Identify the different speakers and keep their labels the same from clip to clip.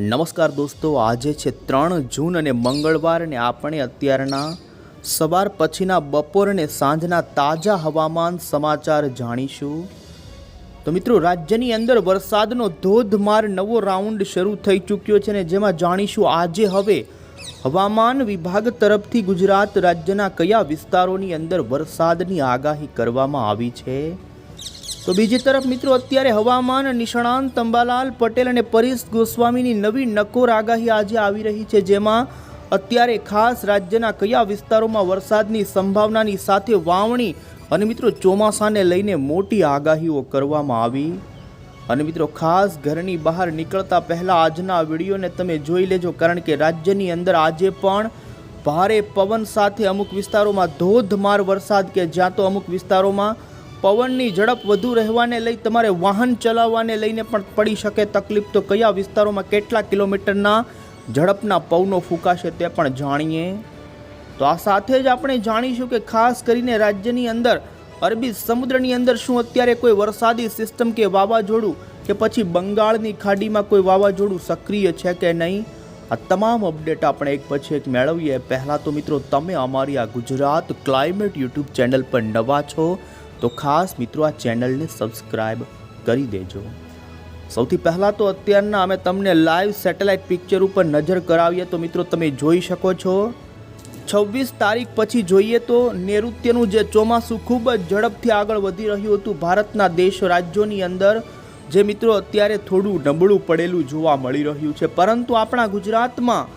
Speaker 1: નમસ્કાર દોસ્તો, આજે છે ત્રણ જૂન અને મંગળવાર અને આપણે અત્યારના સવાર પછીના બપોર અને સાંજના તાજા હવામાન સમાચાર જાણીશું. તો મિત્રો, રાજ્યની અંદર વરસાદનો ધોધમાર નવો રાઉન્ડ શરૂ થઈ ચૂક્યો છે ને જેમાં જાણીશું આજે હવે હવામાન વિભાગ તરફથી ગુજરાત રાજ્યના કયા વિસ્તારોની અંદર વરસાદની આગાહી કરવામાં આવી છે. તો બીજી તરફ મિત્રો, અત્યારે હવામાન નિષ્ણાંત અંબાલાલ પટેલ અને પરેશ ગોસ્વામીની નવી નકોર આગાહી આજે આવી રહી છે, જેમાં અત્યારે ખાસ રાજ્યના કયા વિસ્તારોમાં વરસાદની સંભાવનાની સાથે વાવણી અને મિત્રો ચોમાસાને લઈને મોટી આગાહીઓ કરવામાં આવી. અને મિત્રો, ખાસ ઘરની બહાર નીકળતા પહેલાં આજના વિડીયોને તમે જોઈ લેજો, કારણ કે રાજ્યની અંદર આજે પણ ભારે પવન સાથે અમુક વિસ્તારોમાં ધોધમાર વરસાદ કે જ્યાં તો અમુક વિસ્તારોમાં પવનની ઝડપ વધુ રહેવાને લઈ તમારે વાહન ચલાવવાને લઈને પણ પડી શકે તકલીફ. તો કયા વિસ્તારોમાં કેટલા કિલોમીટરના ઝડપના પવનો ફૂંકાશે તે પણ જાણીએ. તો આ સાથે જ આપણે જાણીશું કે ખાસ કરીને રાજ્યની અંદર, અરબી સમુદ્રની અંદર શું અત્યારે કોઈ વરસાદી સિસ્ટમ કે વાવાઝોડું કે પછી બંગાળની ખાડીમાં કોઈ વાવાઝોડું સક્રિય છે કે નહીં? આ તમામ અપડેટ આપણે એક પછી એક મેળવીએ. પહેલાં તો મિત્રો, તમે અમારી આ ગુજરાત ક્લાઇમેટ યુટ્યુબ ચેનલ પર નવા છો. તો ખાસ મિત્રો આ ચેનલને સબસ્ક્રાઈબ કરી દેજો. સૌથી પહેલાં તો અત્યારના અમે તમને લાઈવ સેટેલાઇટ પિક્ચર ઉપર નજર કરાવીએ તો મિત્રો તમે જોઈ શકો છો. છવ્વીસ તારીખ પછી જોઈએ તો નૈઋત્યનું જે ચોમાસું ખૂબ જ ઝડપથી આગળ વધી રહ્યું હતું ભારતના દેશ રાજ્યોની અંદર, જે મિત્રો અત્યારે થોડું નબળું પડેલું જોવા મળી રહ્યું છે. પરંતુ આપણા ગુજરાતમાં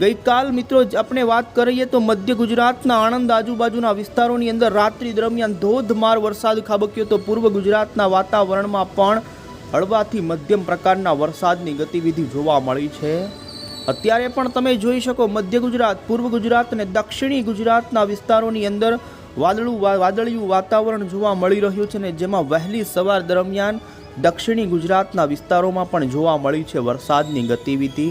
Speaker 1: ગઈકાલ મિત્રો આપણે વાત કરીએ તો મધ્ય ગુજરાતના આણંદ આજુબાજુના વિસ્તારોની અંદર રાત્રિ દરમિયાન ધોધમાર વરસાદ ખાબક્યો તો પૂર્વ ગુજરાતના વાતાવરણમાં પણ હળવાથી મધ્યમ પ્રકારના વરસાદની ગતિવિધિ જોવા મળી છે. અત્યારે પણ તમે જોઈ શકો મધ્ય ગુજરાત, પૂર્વ ગુજરાત અને દક્ષિણી ગુજરાતના વિસ્તારોની અંદર વાદળું વાદળિયું વાતાવરણ જોવા મળી રહ્યું છે ને જેમાં વહેલી સવાર દરમિયાન દક્ષિણી ગુજરાતના વિસ્તારોમાં પણ જોવા મળી છે વરસાદની ગતિવિધિ.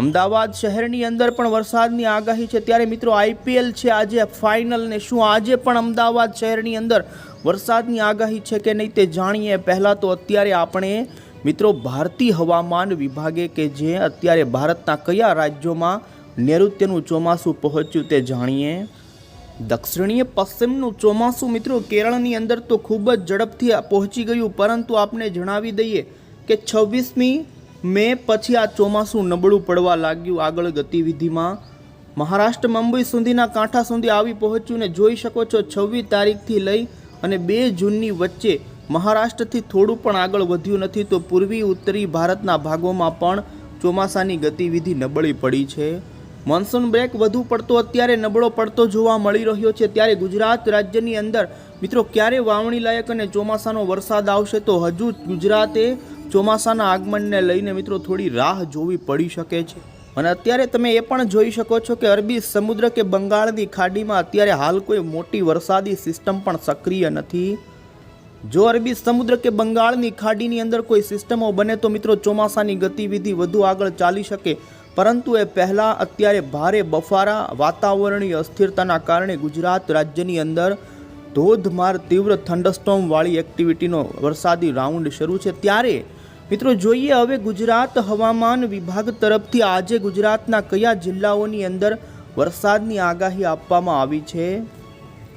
Speaker 1: અમદાવાદ શહેરની અંદર પણ વરસાદની આગાહી છે. ત્યારે મિત્રો આઈપીએલ છે આજે ફાઇનલ ને શું આજે પણ અમદાવાદ શહેરની અંદર વરસાદની આગાહી છે કે નહીં તે જાણીએ. પહેલાં તો અત્યારે આપણે મિત્રો ભારતીય હવામાન વિભાગે કે જે અત્યારે ભારતના કયા રાજ્યોમાં નૈઋત્યનું ચોમાસું પહોંચ્યું તે જાણીએ. દક્ષિણીય પશ્ચિમનું ચોમાસું મિત્રો કેરળની અંદર તો ખૂબ જ ઝડપથી પહોંચી ગયું. પરંતુ આપને જણાવી દઈએ કે છવ્વીસમી મે પછી આ ચોમાસું નબળું પડવા લાગ્યું આગળ ગતિવિધિમાં. મહારાષ્ટ્ર મુંબઈ સુધીના કાંઠા સુધી આવી પહોંચ્યું ને જોઈ શકો છો છવ્વીસ તારીખથી લઈ અને બે જૂનની વચ્ચે મહારાષ્ટ્રથી થોડું પણ આગળ વધ્યું નથી તો પૂર્વી ઉત્તરી ભારતના ભાગોમાં પણ ચોમાસાની ગતિવિધિ નબળી પડી છે. મોન્સૂન બ્રેક વધુ પડતો અત્યારે નબળો પડતો જોવા મળી રહ્યો છે. ત્યારે ગુજરાત રાજ્યની અંદર મિત્રો ક્યારે વાવણી લાયક અને ચોમાસાનો વરસાદ આવશે તો હજુ ગુજરાતે ચોમાસાના આગમનને લઈને મિત્રો થોડી રાહ જોવી પડી શકે છે. અને અત્યારે તમે એ પણ જોઈ શકો છો કે અરબી સમુદ્ર કે બંગાળની ખાડીમાં અત્યારે હાલ કોઈ મોટી વરસાદી સિસ્ટમ પણ સક્રિય નથી. જો અરબી સમુદ્ર કે બંગાળની ખાડીની અંદર કોઈ સિસ્ટમો બને તો મિત્રો ચોમાસાની ગતિવિધિ વધુ આગળ ચાલી શકે. પરંતુ એ પહેલાં અત્યારે ભારે બફારા, વાતાવરણીય અસ્થિરતાના કારણે ગુજરાત રાજ્યની અંદર ધોધમાર તીવ્ર થંડસ્ટોમવાળી એક્ટિવિટીનો વરસાદી રાઉન્ડ શરૂ છે. ત્યારે મિત્રો, જોઈએ હવે ગુજરાત હવામાન વિભાગ તરફથી આજે ગુજરાતના કયા જિલ્લાઓની અંદર વરસાદની આગાહી આપવામાં આવી છે?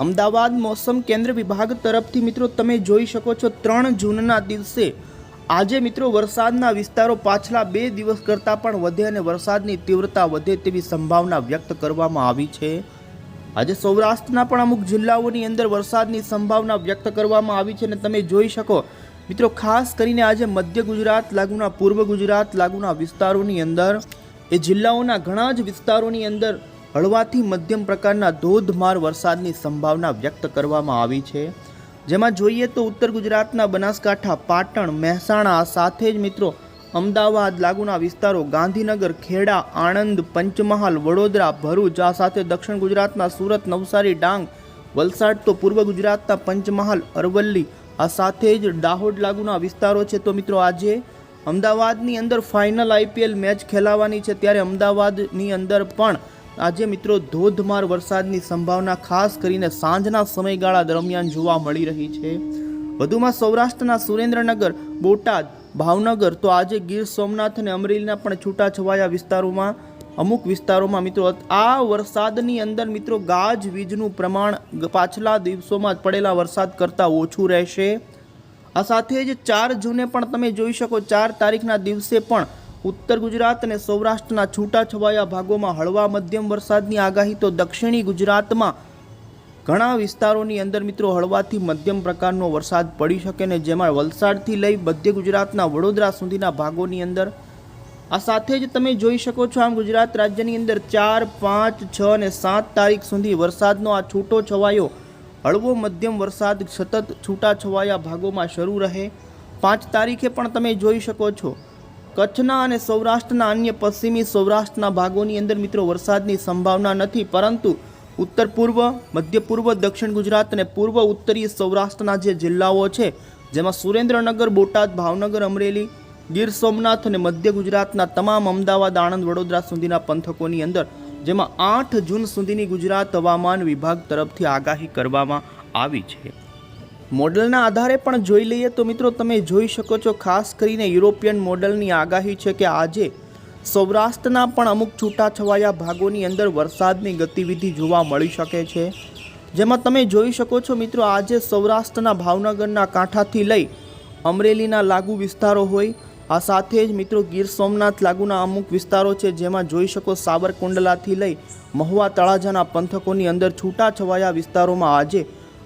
Speaker 1: અમદાવાદ મોસમ કેન્દ્ર વિભાગ તરફથી મિત્રો, તમે જોઈ શકો છો ત્રણ જૂનના દિવસે આજે મિત્રો વરસાદના વિસ્તારો પાછલા બે દિવસ કરતાં પણ વધે અને વરસાદની તીવ્રતા વધે તેવી સંભાવના વ્યક્ત કરવામાં આવી છે. આજે સૌરાષ્ટ્રના પણ અમુક જિલ્લાઓની અંદર વરસાદની સંભાવના વ્યક્ત કરવામાં આવી છે અને તમે જોઈ શકો મિત્રો, ખાસ કરીને આજે મધ્ય ગુજરાત લાગુના પૂર્વ ગુજરાત લાગુના વિસ્તારોની અંદર, એ જિલ્લાઓના ઘણા જ વિસ્તારોની અંદર હળવાથી મધ્યમ પ્રકારના ધોધમાર વરસાદની સંભાવના વ્યક્ત કરવામાં આવી છે. જેમાં જોઈએ તો ઉત્તર ગુજરાતના બનાસકાંઠા, પાટણ, મહેસાણા સાથે જ મિત્રો, અમદાવાદ લાગુના વિસ્તારો, ગાંધીનગર, ખેડા, આણંદ, પંચમહાલ, વડોદરા, ભરૂચ, આ સાથે દક્ષિણ ગુજરાતના સુરત, નવસારી, ડાંગ, વલસાડ તો પૂર્વ ગુજરાતના પંચમહાલ, અરવલ્લી આ સાથે જ દાહોદ લાગુના વિસ્તારો છે. તો મિત્રો આજે અમદાવાદની અંદર ફાઇનલ આઈપીએલ મેચ ખેલાવાની છે. ત્યારે અમદાવાદની અંદર પણ આજે મિત્રો ધોધમાર વરસાદની સંભાવના, ખાસ કરીને સાંજના સમયગાળા દરમિયાન જોવા મળી રહી છે. વધુમાં સૌરાષ્ટ્રના સુરેન્દ્રનગર, બોટાદ, ભાવનગર, તો આજે ગીર સોમનાથ અને અમરેલીના પણ છૂટાછવાયા વિસ્તારોમાં અમુક વિસ્તારોમાં મિત્રો આ વરસાદની અંદર મિત્રો ગાજ વીજનું પ્રમાણ પાછલા દિવસોમાં પડેલા વરસાદ કરતાં ઓછું રહેશે. આ સાથે જ ચાર જૂને પણ તમે જોઈ શકો, ચાર તારીખના દિવસે પણ ઉત્તર ગુજરાત અને સૌરાષ્ટ્રના છૂટાછવાયા ભાગોમાં હળવા મધ્યમ વરસાદની આગાહી. તો દક્ષિણી ગુજરાતમાં ઘણા વિસ્તારોની અંદર મિત્રો હળવાથી મધ્યમ પ્રકારનો વરસાદ પડી શકે ને જેમાં વલસાડથી લઈ મધ્ય ગુજરાતના વડોદરા સુધીના ભાગોની અંદર આ સાથે જ તમે જોઈ શકો છો આમ ગુજરાત રાજ્યની અંદર ચાર, પાંચ, છ અને સાત તારીખ સુધી વરસાદનો આ છૂટો છવાયો. હળવો મધ્યમ વરસાદ સતત છૂટા છવાયા ભાગોમાં શરૂ રહે. પાંચ તારીખે પણ તમે જોઈ શકો છો. કચ્છના અને સૌરાષ્ટ્રના અન્ય પશ્ચિમી સૌરાષ્ટ્રના ભાગોની અંદર મિત્રો વરસાદની સંભાવના નથી, પરંતુ ઉત્તર પૂર્વ, મધ્ય પૂર્વ, દક્ષિણ ગુજરાત અને પૂર્વ ઉત્તરીય સૌરાષ્ટ્રના જે જિલ્લાઓ છે, જેમાં સુરેન્દ્રનગર, બોટાદ, ભાવનગર, અમરેલી ગીર સોમનાથ અને મધ્ય ગુજરાતના તમામ અમદાવાદ, આણંદ, વડોદરા સુધીના પંથકોની અંદર, જેમાં આઠ જૂન સુધીની ગુજરાત હવામાન વિભાગ તરફથી આગાહી કરવામાં આવી છે. મોડલના આધારે પણ જોઈ લઈએ તો મિત્રો તમે જોઈ શકો છો, ખાસ કરીને યુરોપિયન મોડલની આગાહી છે કે આજે સૌરાષ્ટ્રના પણ અમુક છૂટાછવાયા ભાગોની અંદર વરસાદની ગતિવિધિ જોવા મળી શકે છે. જેમાં તમે જોઈ શકો છો મિત્રો આજે સૌરાષ્ટ્રના ભાવનગરના કાંઠાથી લઈ અમરેલીના લાગુ વિસ્તારો હોય આ સાથે જ મિત્રો ગીર સોમનાથ લાગુના અમુક વિસ્તારો છે જેમાં જોઈ શકો સાબરકુંડલાથી લઈ મહુવા તળાજાના પંથકોની અંદર છૂટાછવાયા વિસ્તારોમાં આજે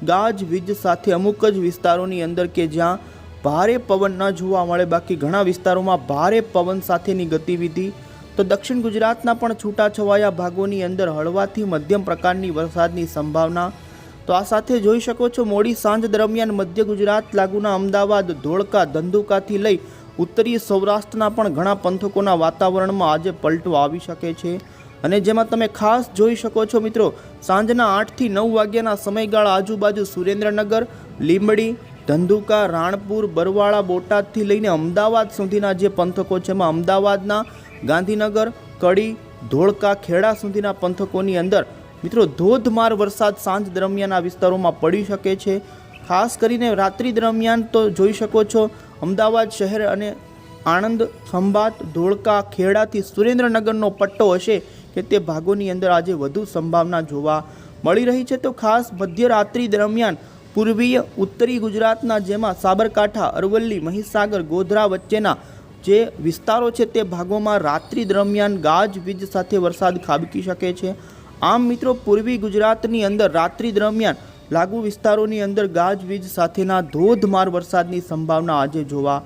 Speaker 1: ગાજ વીજ સાથે અમુક જ વિસ્તારોની અંદર કે જ્યાં ભારે પવન ન જોવા મળે, બાકી ઘણા વિસ્તારોમાં ભારે પવન સાથેની ગતિવિધિ. તો દક્ષિણ ગુજરાતના પણ છૂટાછવાયા ભાગોની અંદર હળવાથી મધ્યમ પ્રકારની વરસાદની સંભાવના. તો આ સાથે જોઈ શકો છો, મોડી સાંજ દરમિયાન મધ્ય ગુજરાત લાગુના અમદાવાદ, ધોળકા, ધંધુકાથી લઈ ઉત્તરીય સૌરાષ્ટ્રના પણ ઘણા પંથકોના વાતાવરણમાં આજે પલટો આવી શકે છે. અને જેમાં તમે ખાસ જોઈ શકો છો મિત્રો, સાંજના આઠથી નવ વાગ્યાના સમયગાળા આજુબાજુ સુરેન્દ્રનગર, લીંબડી, ધંધુકા, રાણપુર, બરવાળા, બોટાદથી લઈને અમદાવાદ સુધીના જે પંથકો છે, એમાં અમદાવાદના ગાંધીનગર, કડી, ધોળકા, ખેડા સુધીના પંથકોની અંદર મિત્રો ધોધમાર વરસાદ સાંજ દરમિયાન આ વિસ્તારોમાં પડી શકે છે. ખાસ કરીને રાત્રિ દરમિયાન તો જોઈ શકો છો અમદાવાદ શહેર અને આણંદ, ખંભાત, ધોળકા, ખેડાથી સુરેન્દ્રનગરનો પટ્ટો હશે કે તે ભાગોની અંદર આજે વધુ સંભાવના જોવા મળી રહી છે. તો ખાસ મધ્યરાત્રિ દરમિયાન પૂર્વીય ઉત્તરી ગુજરાતના જેમાં સાબરકાંઠા, અરવલ્લી, મહીસાગર, ગોધરા વચ્ચેના જે વિસ્તારો છે તે ભાગોમાં રાત્રિ દરમિયાન ગાજ વીજ સાથે વરસાદ ખાબકી શકે છે. આમ મિત્રો, પૂર્વી ગુજરાતની અંદર રાત્રિ દરમિયાન લાગુ વિસ્તારોની અંદર ગાજવીજ સાથેના ધોધમાર વરસાદની સંભાવના આજે જોવા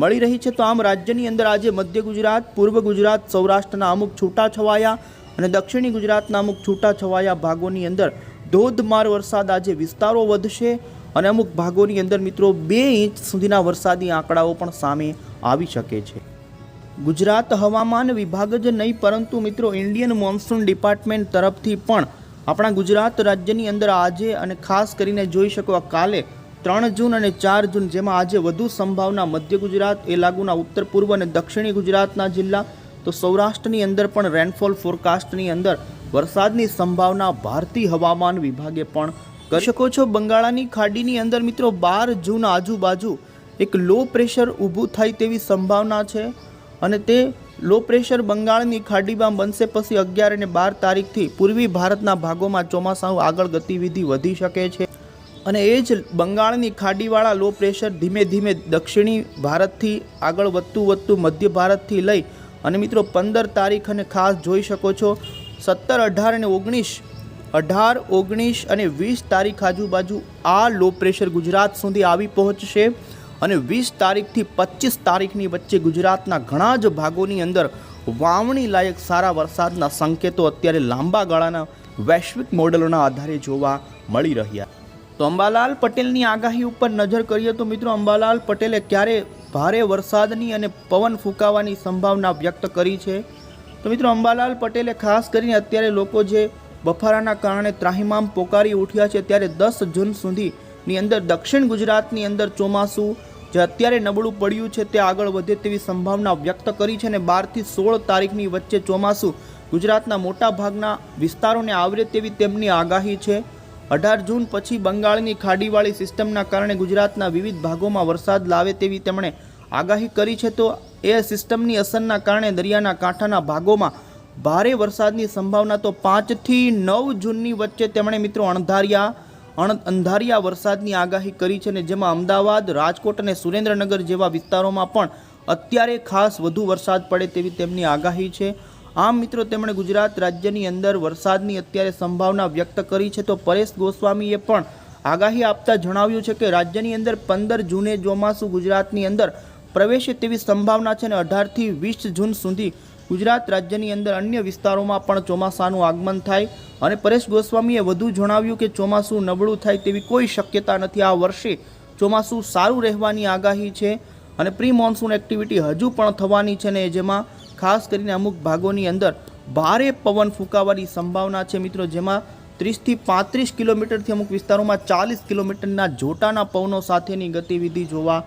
Speaker 1: મળી રહી છે. તો આમ રાજ્યની અંદર આજે મધ્ય ગુજરાત, પૂર્વ ગુજરાત, સૌરાષ્ટ્રના અમુક છૂટાછવાયા અને દક્ષિણી ગુજરાતના અમુક છૂટાછવાયા ભાગોની અંદર ધોધમાર વરસાદ આજે વિસ્તારો વધશે અને અમુક ભાગોની અંદર મિત્રો બે ઇંચ સુધીના વરસાદી આંકડાઓ પણ સામે આવી શકે છે. ગુજરાત હવામાન વિભાગ જ નહીં, પરંતુ મિત્રો ઇન્ડિયન મોન્સૂન ડિપાર્ટમેન્ટ તરફથી પણ આપણા ગુજરાત રાજ્યની અંદર આજે અને ખાસ કરીને જોઈ શકો કાલે ત્રણ જૂન અને ચાર જૂન, જેમાં આજે વધુ સંભાવના મધ્ય ગુજરાત, એ લાગુના ઉત્તર પૂર્વ અને દક્ષિણી ગુજરાતના જિલ્લા, તો સૌરાષ્ટ્રની અંદર પણ રેનફોલ ફોરકાસ્ટની અંદર વરસાદની સંભાવના ભારતીય હવામાન વિભાગે પણ કરી શકો છો. બંગાળાની ખાડીની અંદર મિત્રો બાર જૂન આજુબાજુ એક લો પ્રેશર ઊભું થાય તેવી સંભાવના છે અને તે લો પ્રેશર બંગાળની ખાડીમાં બનશે પછી અગિયાર અને બાર તારીખથી પૂર્વી ભારતના ભાગોમાં ચોમાસાનું આગળ ગતિવિધિ વધી શકે છે. અને એ જ બંગાળની ખાડીવાળા લો પ્રેશર ધીમે ધીમે દક્ષિણી ભારતથી આગળ વધતું વધતું મધ્ય ભારતથી લઈ અને મિત્રો પંદર તારીખ અને ખાસ જોઈ શકો છો, સત્તર, અઢાર અને ઓગણીસ, અઢાર, ઓગણીસ અને વીસ તારીખ આજુબાજુ આ લો પ્રેશર ગુજરાત સુધી આવી પહોંચશે. અને વીસ તારીખથી પચીસ તારીખની વચ્ચે ગુજરાતના ઘણા જ ભાગોની અંદર વાવણી લાયક સારા વરસાદના સંકેતો અત્યારે લાંબા ગાળાના વૈશ્વિક મોડલોના આધારે જોવા મળી રહ્યા. તો અંબાલાલ પટેલની આગાહી ઉપર નજર કરીએ તો મિત્રો અંબાલાલ પટેલે ક્યારે ભારે વરસાદની અને પવન ફૂંકાવાની સંભાવના વ્યક્ત કરી છે? તો મિત્રો અંબાલાલ પટેલે ખાસ કરીને અત્યારે લોકો જે બફારાના કારણે ત્રાહિમામ પોકારી ઉઠ્યા છે, ત્યારે દસ જૂન સુધીની અંદર દક્ષિણ ગુજરાતની અંદર ચોમાસું જે અત્યારે નબળું પડ્યું છે તે આગળ વધે તેવી સંભાવના વ્યક્ત કરી છે અને બારથી સોળ તારીખની વચ્ચે ચોમાસું ગુજરાતના મોટા ભાગના વિસ્તારોને આવરે તેવી તેમની આગાહી છે. અઢાર જૂન પછી બંગાળની ખાડીવાળી સિસ્ટમના કારણે ગુજરાતના વિવિધ ભાગોમાં વરસાદ લાવે તેવી તેમણે આગાહી કરી છે તો એ સિસ્ટમની અસરના કારણે દરિયાના કાંઠાના ભાગોમાં ભારે વરસાદની સંભાવના તો પાંચથી નવ જૂનની વચ્ચે તેમણે મિત્રો અણધાર્યા અણ અંધારિયા વરસાદની આગાહી કરી છે અને જેમાં અમદાવાદ, રાજકોટ અને સુરેન્દ્રનગર જેવા વિસ્તારોમાં પણ અત્યારે ખાસ વધુ વરસાદ પડે તેવી તેમની આગાહી છે. આમ મિત્રો, તેમણે ગુજરાત રાજ્યની અંદર વરસાદની અત્યારે સંભાવના વ્યક્ત કરી છે તો પરેશ ગોસ્વામીએ પણ આગાહી આપતા જણાવ્યું છે કે રાજ્યની અંદર પંદર જૂને ચોમાસું ગુજરાતની અંદર પ્રવેશે તેવી સંભાવના છે અને અઢારથી વીસ જૂન સુધી ગુજરાત રાજ્યની અંદર અન્ય વિસ્તારોમાં પણ ચોમાસાનું આગમન થાય અને પરેશ ગોસ્વામીએ વધુ જણાવ્યું કે ચોમાસું નબળું થાય તેવી કોઈ શક્યતા નથી. આ વર્ષે ચોમાસું સારું રહેવાની આગાહી છે અને પ્રી મોન્સૂન એક્ટિવિટી હજુ પણ થવાની છે ને જેમાં ખાસ કરીને અમુક ભાગોની અંદર ભારે પવન ફૂંકાવાની સંભાવના છે. મિત્રો, જેમાં ત્રીસથી પાંત્રીસ કિલોમીટરથી અમુક વિસ્તારોમાં ચાલીસ કિલોમીટરના જોટાના પવનો સાથેની ગતિવિધિ જોવા